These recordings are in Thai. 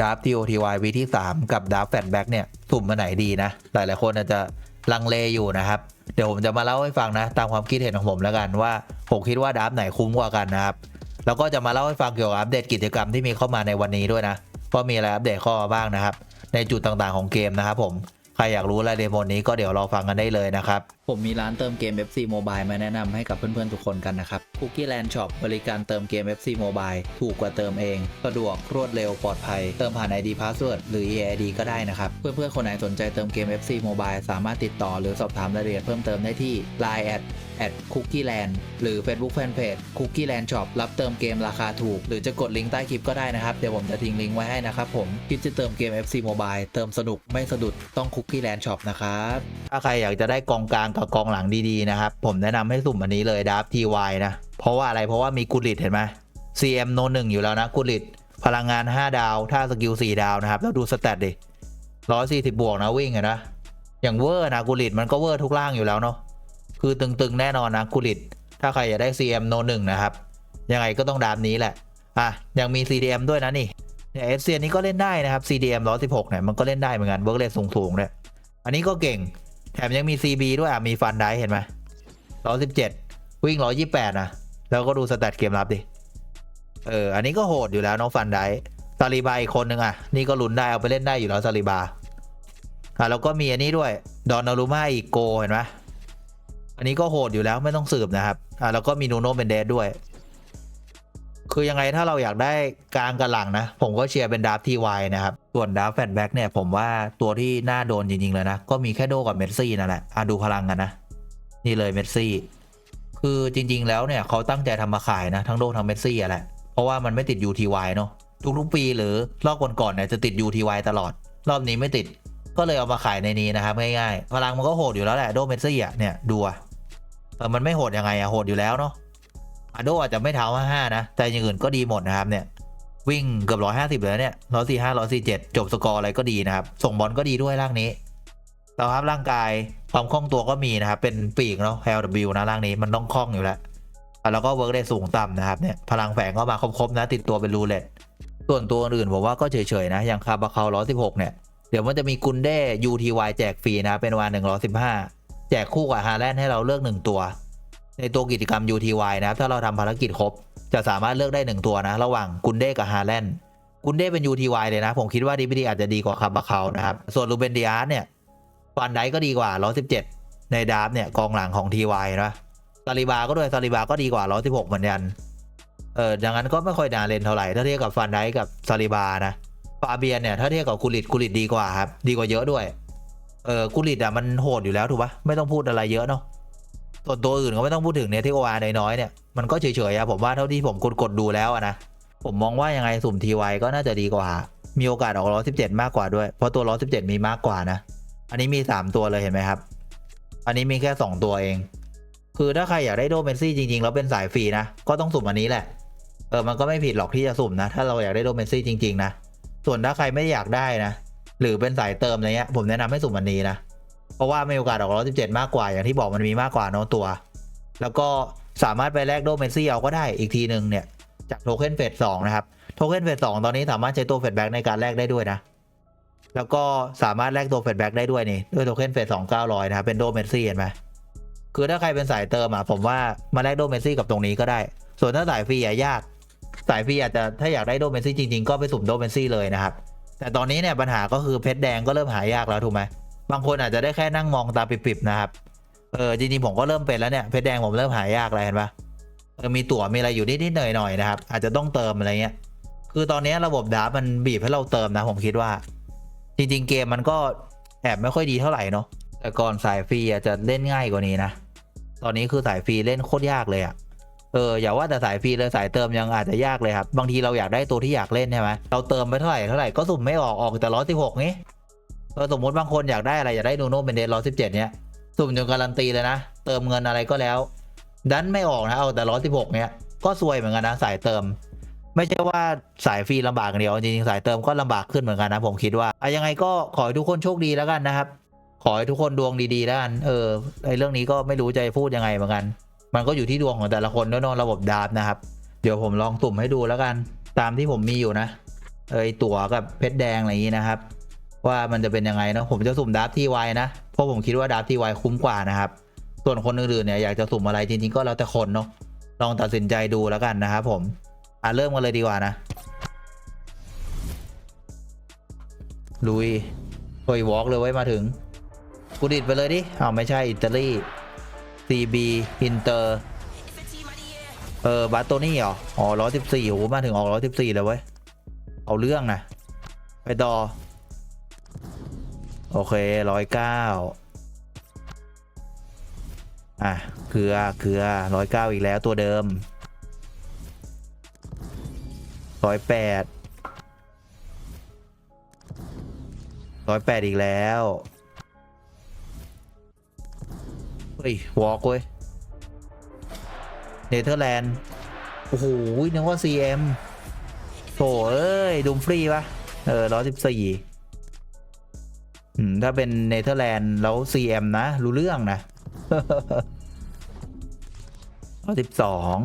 ดับ TOTY วีที่ 3 กับดับแฟนแบ็กเนี่ย สุ่มมาไหนดีนะ หลายๆคนอาจจะลังเลอยู่นะครับ เดี๋ยวผมจะมาเล่าให้ฟังนะ ตามความคิดเห็นของผมแล้วกันว่า ผมคิดว่าดับไหนคุ้มกว่ากันนะครับ แล้วก็จะมาเล่าให้ฟังเกี่ยวกับอัปเดตกิจกรรมที่มีเข้ามาในวันนี้ด้วยนะว่ามีอะไรอัปเดตเข้ามาบ้างนะครับ ในจุดต่างๆของเกมนะครับผม ใครอยากรู้รายละเอียดหมดนี้ก็เดี๋ยวรอฟังกันได้เลยนะครับ ผมมีร้านเติมเกม FC Mobile มาแนะนำให้กับเพื่อนๆ ทุกคนกันนะครับ Cookie Land Shop บริการเติมเกม FC Mobile ถูกกว่าเติมเอง สะดวกรวดเร็วปลอดภัย เติมผ่าน ID Password หรือ EID ก็ได้นะครับ เพื่อนๆ คนไหนสนใจเติมเกม FC Mobile สามารถติดต่อหรือสอบถามรายละเอียดเพิ่มเติมได้ที่ Line at at Cookie Land หรือ Facebook Fanpage Cookie Land Shop รับเติมเกมราคาถูก หรือจะกดลิงก์ใต้คลิปก็ได้นะครับ เดี๋ยวผมจะทิ้งลิงก์ไว้ให้นะครับผมคิดจะเติมเกม FC Mobile เติมสนุกไม่สะดุดต้อง Cookie Land Shop นะครับ ถ้าใครอยากจะได้กองกลางกับกองหลังดีๆนะครับ ผมแนะนำให้สุ่มอันนี้เลยดับ TY นะ เพราะว่าอะไรเพราะว่ามีกุลิตเห็นไหม CM โนหนึ่งอยู่แล้วนะกุลิตพลังงาน 5 ดาว ถ้าสกิล 4 ดาวนะครับ แล้วดูสแตทดิ140 บวกนะวิ่งอะนะอย่างเวอร์นะกุลิตมันก็เวอร์ทุกล่างอยู่แล้วเนาะ คือตึงๆแน่นอนนะกุลิต ถ้าใครอยากได้ CM โนหนึ่งนะครับ ยังไงก็ต้องดามนี้แหละ อะ ยังมี CDM ด้วยนะนี่เนี่ยเอฟซีนี้ก็เล่นได้นะครับ CDM 116เนี่ยมันก็เล่นได้เหมือนกันเวิร์กเลสสูงๆเนี่ยอันนี้ก็เก่ง แถมยังมี CB ด้วยอะมีฟันได้เห็นไหม117 วิ่ง 128 นะ แล้วก็ดูสแตทเกมรับดิ เออ อันนี้ก็โหดอยู่แล้วน้องฟันได้ซาลิบาอีกคนนึงอะ นี่ก็ลุ้นได้เอาไปเล่นได้อยู่แล้วซาลิบาอะแล้วก็มีอันนี้ด้วย ดอนนารุมาอีกโกเห็นไหม อันนี้ก็โหดอยู่แล้วไม่ต้องสืบนะครับ อะแล้วก็มีนูโนเป็นเดดด้วย คือยังไงถ้าเราอยากได้กลางกับหลังนะ ผมก็เชียร์เป็นดาร์ฟทีวนะครับ ส่วนดาร์ฟแฟนแบ็กเนี่ยผมว่าตัวที่น่าโดนจริงๆเลยนะ ก็มีแค่โดกับเมสซี่นั่นแหละอะดูพลังกันนะ นี่เลยเมสซี่ คือจริงๆแล้วเนี่ยเขาตั้งใจทำมาขายนะ ทั้งโดทั้งเมสซี่อะแหละ เพราะว่ามันไม่ติด UTY เนาะ ทุกๆปีหรือรอบก่อนๆเนี่ยจะติด UTY ตลอด รอบนี้ไม่ติด ก็เลยเอามาขายในนี้นะครับง่ายๆ พลังมันก็โหดอยู่แล้วแหละโดเมสซี่อะเนี่ยดูอะ เออมันไม่โหดยังไงอะโหดอยู่แล้วเนาะอะโดอาจจะไม่เท้าห้าห้านะ แต่อย่างอื่นก็ดีหมดนะครับเนี่ย วิ่งเกือบร้อยห้าสิบเลยเนี่ยร้อยสี่ห้าร้อยสี่เจ็ดจบสกอร์อะไรก็ดีนะครับ ส่งบอลก็ดีด้วยร่างนี้สภาพร่างกายความคล่องตัวก็มีนะครับ เป็นปีกเนาะ LW นะร่างนี้มันต้องคล่องอยู่แล้วแล้วก็เวิร์กได้สูงต่ำนะครับเนี่ยพลังแฝงก็มาครบๆนะติดตัวเป็นรูเล็ตส่วนตัวอื่นผมว่าก็เฉยๆนะอย่างคาบาคาร้อยสิบหกเนี่ยเดี๋ยวมันจะมีกุนเด้ UTY แจกฟรีนะเป็นวันหนึ่งร้อยสิบห้า แจกคู่กับฮาแลนด์ให้เราเลือกหนึ่งตัว ในตัวกิจกรรม UTY นะครับถ้าเราทำภารกิจครบ จะสามารถเลือกได้ 1 ตัวนะ ระหว่างกุนเด้กับฮาแลนด์กุนเด้เป็น UTY เลยนะ ผมคิดว่าดี d ดีอาจจะดีกว่าคาบาคานะครับ ส่วนลูเบนดิอาร์เนี่ยฟันไดก็ดีกว่า 117 ในดาร์ฟเนี่ยกองหลังของ TY นะซาลิบาก็ด้วยซาลิบาก็ดีกว่า 116 เหมือนกันเออดังนั้นก็ไม่ค่อยน่าเล่นเท่าไหร่ถ้าเทียบกับฟันไดกับซาลิบานะฟาเบียนเนี่ยถ้าเทียบกับกุลิตกุลิตดีกว่าครับดีกว่าเยอะด้วย เออกุลิตอะมันโหดอยู่แล้วถูกปะไม่ต้องพูดอะไรเยอะเนาะส่วนตัวอื่นก็ไม่ต้องพูดถึงเนี่ยที่โอวาน้อยๆเนี่ยมันก็เฉยๆอะผมว่าเท่าที่ผมกดกดๆดูแล้วอะนะผมมองว่ายังไงสุ่มทีไวก็น่าจะดีกว่า มีโอกาสออกร้อยสิบเจ็ดมากกว่าด้วย เพราะตัวร้อยสิบเจ็ดมีมากกว่านะ อันนี้มีสามตัวเลยเห็นไหมครับ อันนี้มีแค่สองตัวเอง คือถ้าใครอยากได้โดเมนซี่จริงๆ แล้วเป็นสายฟรีนะ ก็ต้องสุ่มอันนี้แหละ เออมันก็ไม่ผิดหรอกที่จะสุ่มนะ ถ้าเราอยากได้โดเมนซี่จริง ๆ นะ ส่วนถ้าใครไม่อยากได้นะ หรือเป็นสายเติมอะไรเงี้ยผมแนะนำให้สุ่มอันนี้นะ เพราะว่ามีโอกาสออกร้อยสิบเจ็ดมากกว่าอย่างที่บอกมันมีมากกว่าเนอะตัว แล้วก็สามารถไปแลกโดเมนซี่เอาก็ได้อีกทีหนึ่งเนี่ยจากโทเค็นเฟสสองนะครับ โทเค็นเฟสสองตอนนี้สามารถใช้ตัวเฟสแบ็กในการแลกได้ด้วยนะ แล้วก็สามารถแลกตัวเฟสแบ็กได้ด้วยนี่ด้วยโทเค็นเฟสสองเก้าร้อยนะครับเป็นโดเมนซี่เห็นไหมคือถ้าใครเป็นสายเติมอะผมว่ามาแลกโดเมนซี่กับตรงนี้ก็ได้ ส่วนถ้าสายฟรีอะยาก สายฟรีอาจจะถ้าอยากได้โดเมนซี่จริง ๆ ก็ไปสุ่มโดเมนซี่เลยนะครับ แต่ตอนนี้เนี่ยปัญหาก็คือเพชรแดงก็เริ่มหายากแล้วถูกไหมบางคนอาจจะได้แค่นั่งมองตาปิบๆนะครับเออจริงๆผมก็เริ่มเป็นแล้วเนี่ยเพชรแดงผมเริ่มหายากแล้วเห็นปะเออมีตั๋วมีอะไรอยู่นิดๆหน่อยๆนะครับ อาจจะต้องเติมอะไรเงี้ย คือตอนนี้ระบบดาร์ฟมันบีบให้เราเติมนะผมคิดว่า จริง ๆ เกมมันก็แอบไม่ค่อยดีเท่าไหร่เนาะแต่ก่อนสายฟรีอาจจะเล่นง่ายกว่านี้นะตอนนี้คือสายฟรีเล่นโคตรยากเลยอะ เอออย่าว่าแต่สายฟรีเลยสายเติมยังอาจจะยากเลยครับบางทีเราอยากได้ตัวที่อยากเล่นใช่ไหมเราเติมไปเท่าไหร่เท่าไหร่ก็สุ่มไม่ออกออกแต่ร้อยสิบหกนี้เออสมมติบางคนอยากได้อะไรอยากได้นูโน่เป็นเดนร้อยสิบเจ็ดเนี้ยสุ่มจนการันตีเลยนะเติมเงินอะไรก็แล้ว ดันไม่ออกนะเอาแต่ร้อยสิบหกเนี้ยก็ซวยเหมือนกันนะสายเติม ไม่ใช่ว่าสายฟรีลำบากอย่างเดียวจริงๆสายเติมก็ลำบากขึ้นเหมือนกันนะผมคิดว่าอะยังไงก็ขอให้ทุกคนโชคดีแล้วกันนะครับขอให้ทุกคนดวงดีๆแล้วกัน เออไอเรื่องนี้ก็ไม่รู้จะพูดยังไงเหมือนกัน มันก็อยู่ที่ดวงของแต่ละคนด้วยนอะระบบดาบนะครับ เดี๋ยวผมลองสุ่มให้ดูแล้วกัน ตามที่ผมมีอยู่นะเอยตั๋วกับเพชรแดงอะไรอย่างนี้นะครับ ว่ามันจะเป็นยังไงเนาะผมจะสุ่มดับที่ไวนะเพราะผมคิดว่าดับที่ไวคุ้มกว่านะครับ ส่วนคนอื่นๆเนี่ยอยากจะสุ่มอะไรจริงๆก็แล้วแต่คนเนาะลองตัดสินใจดูแล้วกันนะครับผมอะเริ่มกันเลยดีกว่านะลุยเฮ้ยวอล์กเลยไว้มาถึงกูดิดไปเลยดิอ้าวไม่ใช่อิตาลี CB อินเตอร์เออบาโตนี่เหรอ อ๋อร้อยสิบสี่โหมาถึงออกร้อยสิบสี่เลยเว้ย เอาเรื่องนะไปต่อ โอเคร้อยเก้าอะเกลือเกลือร้อยเก้าอีกแล้วตัวเดิมร้อยแปดร้อยแปดอีกแล้ว ฮ้ยวอล์กเว้ยเนเธอร์แลนด์ โอ้โหนึกว่า CM โถเอ้ยดูมฟรีปะเออร้อยสิบสี่อืมถ้าเป็นเนเธอร์แลนด์แล้ว CM นะ รู้เรื่องนะร้อยสิบสอง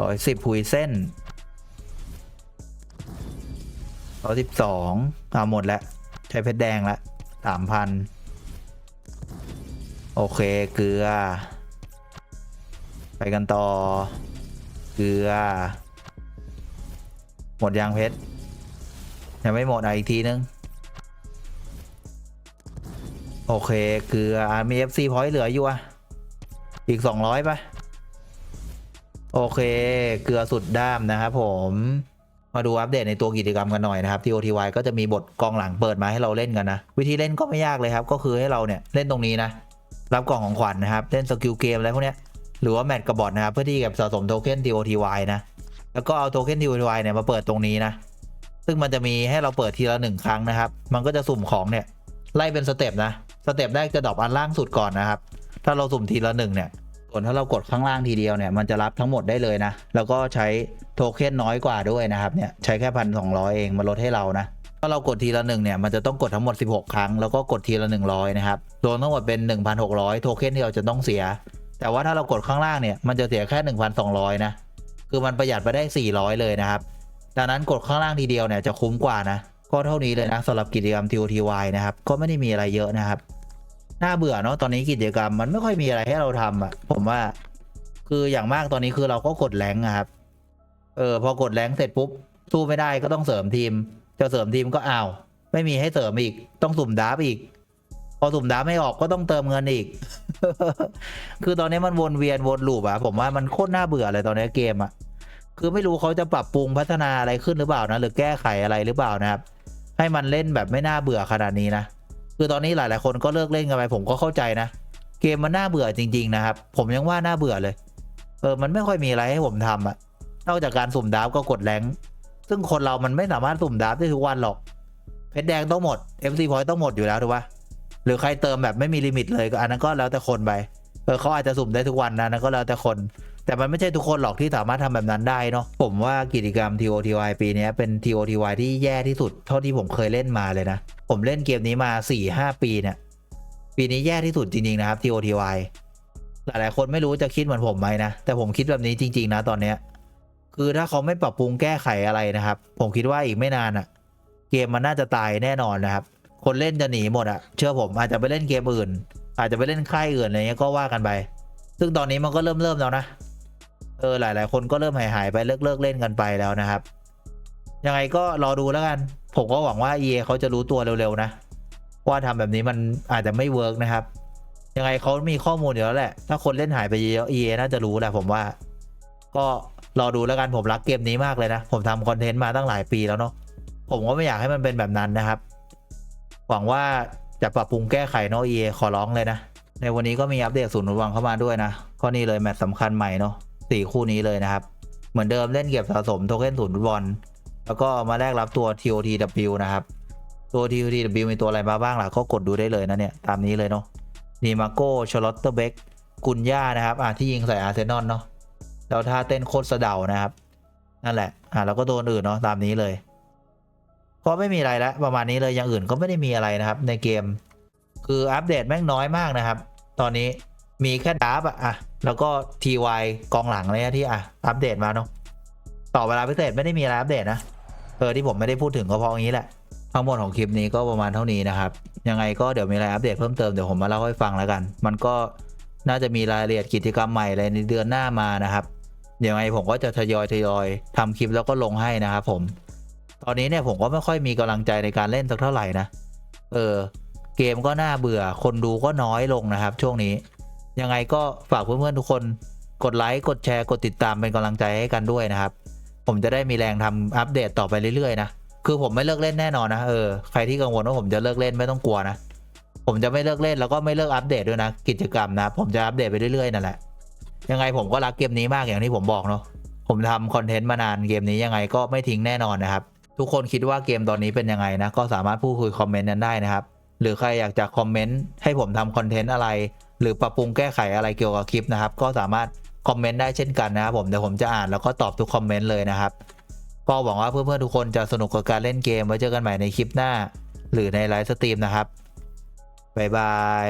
ร้อยสิบหุยเส้นร้อยสิบสองเอาหมดแล้ว ใช้เพชรแดงละสามพัน โอเคเกลือ ไปกันต่อ เกลือ หมดยางเพชรยังไม่หมดอะอีกทีนึง โอเคเกลือมี FC พอยต์เหลืออยู่อะ อีก200ป่ะโอเค เกลือสุดด้ามนะครับผมมาดูอัปเดตในตัวกิจกรรมกันหน่อยนะครับ TOTY ก็จะมีบทกองหลังเปิดมาให้เราเล่นกันนะ วิธีเล่นก็ไม่ยากเลยครับ ก็คือให้เราเนี่ยเล่นตรงนี้นะ รับกล่องของขวัญนะครับ เล่นสกิลเกมอะไรพวกเนี้ยหรือว่าแมทกับบอทนะครับ เพื่อที่จะสะสมโทเค็น TOTY นะ แล้วก็เอาโทเค็น TOTY เนี่ยมาเปิดตรงนี้นะ ซึ่งมันจะมีให้เราเปิดทีละหนึ่งครั้งนะครับ มันก็จะสุ่มของเนี่ยไล่เป็นสเต็ปนะ สเต็ปแรกจะดรอปอันล่างสุดก่อนนะครับ ถ้าเราสุ่มทีละหนึ่งเนี่ย ส่วนถ้าเรากดข้างล่างทีเดียวเนี่ย มันจะรับทั้งหมดได้เลยนะ แล้วก็ใช้โทเค็นน้อยกว่าด้วยนะครับ เนี่ย ใช้แค่พันสองร้อยเองมาลดให้เรานะ ถ้าเรากดทีละหนึ่งเนี่ยมันจะต้องกดทั้งหมด 16 ครั้งแล้วก็กดทีละ 100 นะครับรวมทั้งหมดเป็น 1,600 โทเค็นที่เราจะต้องเสีย แต่ว่าถ้าเรากดข้างล่างเนี่ยมันจะเสียแค่ 1,200 นะ คือมันประหยัดไปได้ 400 เลยนะครับ ดังนั้นกดข้างล่างทีเดียวเนี่ยจะคุ้มกว่านะ ก็เท่านี้เลยนะสำหรับกิจกรรม TOTY นะครับก็ไม่ได้มีอะไรเยอะนะครับน่าเบื่อเนาะตอนนี้กิจกรรมมันไม่ค่อยมีอะไรให้เราทำอะผมว่าคืออย่างมากตอนนี้คือเราก็กดแรงค์อะครับ เออพอกดแรงเสร็จปุ๊บสู้ไม่ได้ก็ต้องเสริมทีม จะเสริมทีมก็อ้าว ไม่มีให้เสริมอีก ต้องสุ่มดาบอีก พอสุ่มดาบไม่ออกก็ต้องเติมเงินอีก คือตอนนี้มันวนเวียนวนลูปอะผมว่ามันโคตรน่าเบื่อเลยตอนนี้เกมอะคือไม่รู้เขาจะปรับปรุงพัฒนาอะไรขึ้นหรือเปล่านะ หรือแก้ไขอะไรหรือเปล่านะครับ ให้มันเล่นแบบไม่น่าเบื่อขนาดนี้นะคือตอนนี้หลาย ๆ คนก็เลิกเล่นกันไปผมก็เข้าใจนะเกมมันน่าเบื่อจริง ๆ นะครับ ผมยังว่าน่าเบื่อเลย เออมันไม่ค่อยมีอะไรให้ผมทำอะนอกจากการสุ่มดาบก็กดแรง ซึ่งคนเรามันไม่สามารถสุ่มดาบได้ทุกวันหรอก เพชรแดงต้องหมด FC point ต้องหมดอยู่แล้วถูกปะหรือใครเติมแบบไม่มีลิมิตเลยก็อันนั้นก็แล้วแต่คนไปเออเขาอาจจะสุ่มได้ทุกวันนะนั่นก็แล้วแต่คน แต่มันไม่ใช่ทุกคนหรอกที่สามารถทำแบบนั้นได้เนาะผมว่ากิจกรรม TOTY ปีนี้เป็น TOTY ที่แย่ที่สุดเท่าที่ผมเคยเล่นมาเลยนะ ผมเล่นเกมนี้มา 4-5 ปีเนี่ยปีนี้แย่ที่สุดจริงๆนะครับ TOTY หลายๆคนไม่รู้จะคิดเหมือนผมไหมนะ แต่ผมคิดแบบนี้จริง ๆ นะตอนเนี้ย คือถ้าเขาไม่ปรับปรุงแก้ไขอะไรนะครับ ผมคิดว่าอีกไม่นานอะเกมมันน่าจะตายแน่นอนนะครับ คนเล่นจะหนีหมดอะเชื่อผมอาจจะไปเล่นเกมอื่น อาจจะไปเล่นค่ายอื่นอะไรเงี้ยก็ว่ากันไป ซึ่งตอนนี้มันก็เริ่มเริ่มแล้วนะ เออหลาย ๆ คนก็เริ่มหายหายไปเลิกเลิกเล่นกันไปแล้วนะครับ ยังไงก็รอดูแล้วกัน ผมก็หวังว่า EA เขาจะรู้ตัวเร็วๆนะ ว่าทำแบบนี้มันอาจจะไม่เวิร์กนะครับยังไงเขามีข้อมูลอยู่แล้วแหละ ถ้าคนเล่นหายไปเยอะ EA น่าจะรู้แหละผมว่า ก็ รอดูแล้วกันผมรักเกมนี้มากเลยนะ ผมทำคอนเทนต์มาตั้งหลายปีแล้วเนาะผมก็ไม่อยากให้มันเป็นแบบนั้นนะครับ หวังว่าจะปรับปรุงแก้ไขเนาะ EA ขอร้องเลยนะ ในวันนี้ก็มีอัปเดตศูนย์ระวังเข้ามาด้วยนะก็นี่เลยแมตช์สำคัญใหม่เนาะสี่คู่นี้เลยนะครับ เหมือนเดิมเล่นเก็บสะสมโทเค็นศูนย์ฟุตบอลแล้วก็มาแลกรับตัว TOTW นะครับ ตัว TOTW มีตัวอะไรมาบ้างล่ะก็กดดูได้เลยนะเนี่ย ตามนี้เลยเนาะนีมาโก้ชลอตเตอร์เบกกุนย่านะครับอะที่ยิงใส่อาร์เซนอลเนาะ แล้วท่าเต้นโคตรสะเดานะครับ นั่นแหละ อะแล้วก็โดนอื่นเนาะตามนี้เลย ก็ไม่มีอะไรแล้วประมาณนี้เลยอย่างอื่นก็ไม่ได้มีอะไรนะครับ ในเกม คืออัปเดตแม่งน้อยมากนะครับ ตอนนี้มีแค่ดับอะแล้วก็ TY กองหลังเลยที่อะอัปเดตมาเนาะต่อเวลาพิเศษไม่ได้มีอะไรอัปเดตนะเออที่ผมไม่ได้พูดถึงก็เพราะอย่างนี้แหละทั้งหมดของคลิปนี้ก็ประมาณเท่านี้นะครับ ยังไงก็เดี๋ยวมีอะไรอัปเดตเพิ่มเติมเดี๋ยวผมมาเล่าให้ฟังแล้วกัน มันก็น่าจะมีรายละเอียดกิจกรรมใหม่อะไรในเดือนหน้ามานะครับ เดี๋ยวยังไงผมก็จะทยอยทยอยทำคลิปแล้วก็ลงให้นะครับผม ตอนนี้เนี่ยผมก็ไม่ค่อยมีกำลังใจในการเล่นสักเท่าไหร่นะ เออ เกมก็น่าเบื่อ คนดูก็น้อยลงนะครับ ช่วงนี้ ยังไงก็ฝากเพื่อนๆทุกคนกดไลค์ กดแชร์ กดติดตามเป็นกำลังใจให้กันด้วยนะครับ ผมจะได้มีแรงทำอัปเดตต่อไปเรื่อยๆนะ คือผมไม่เลิกเล่นแน่นอนนะ เออ ใครที่กังวลว่าผมจะเลิกเล่นไม่ต้องกลัวนะ ผมจะไม่เลิกเล่นแล้วก็ไม่เลิกอัปเดตด้วยนะ กิจกรรมนะ ผมจะอัปเดตไปเรื่อยๆนั่นแหละ ยังไงผมก็รักเกมนี้มากอย่างที่ผมบอกเนาะผมทำคอนเทนต์มานานเกมนี้ยังไงก็ไม่ทิ้งแน่นอนนะครับ ทุกคนคิดว่าเกมตอนนี้เป็นยังไงนะ ก็สามารถพูดคุยคอมเมนต์นั้นได้นะครับ หรือใครอยากจะคอมเมนต์ให้ผมทำคอนเทนต์อะไร หรือปรับปรุงแก้ไขอะไรเกี่ยวกับคลิปนะครับ ก็สามารถคอมเมนต์ได้เช่นกันนะครับผมเดี๋ยวผมจะอ่านแล้วก็ตอบทุกคอมเมนต์เลยนะครับก็หวังว่าเพื่อนๆทุกคนจะสนุกกับการเล่นเกมไว้เจอกันใหม่ในคลิปหน้า หรือในไลฟ์สตรีมนะครับบ๊ายบาย